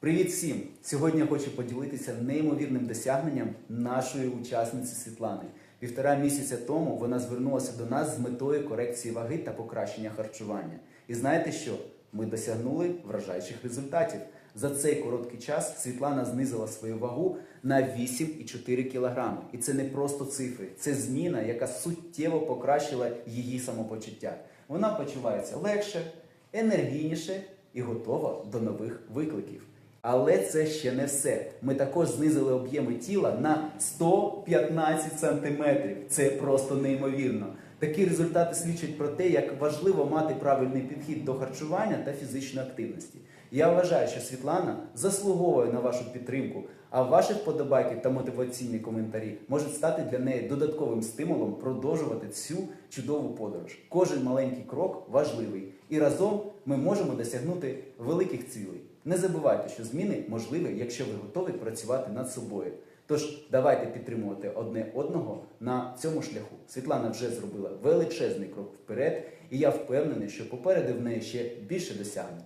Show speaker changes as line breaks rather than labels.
Привіт всім! Сьогодні я хочу поділитися неймовірним досягненням нашої учасниці Світлани. Півтора місяця тому вона звернулася до нас з метою корекції ваги та покращення харчування. І знаєте що? Ми досягнули вражаючих результатів. За цей короткий час Світлана знизила свою вагу на 8,4 кг. І це не просто цифри, це зміна, яка суттєво покращила її самопочуття. Вона почувається легше, енергійніше і готова до нових викликів. Але це ще не все. Ми також знизили об'єми тіла на 115 сантиметрів. Це просто неймовірно. Такі результати свідчать про те, як важливо мати правильний підхід до харчування та фізичної активності. Я вважаю, що Світлана заслуговує на вашу підтримку, а ваші вподобайки та мотиваційні коментарі можуть стати для неї додатковим стимулом продовжувати цю чудову подорож. Кожен маленький крок важливий, і разом ми можемо досягнути великих цілей. Не забувайте, що зміни можливі, якщо ви готові працювати над собою. Тож давайте підтримувати одне одного на цьому шляху. Світлана вже зробила величезний крок вперед, і я впевнений, що попереду в неї ще більше досягнень.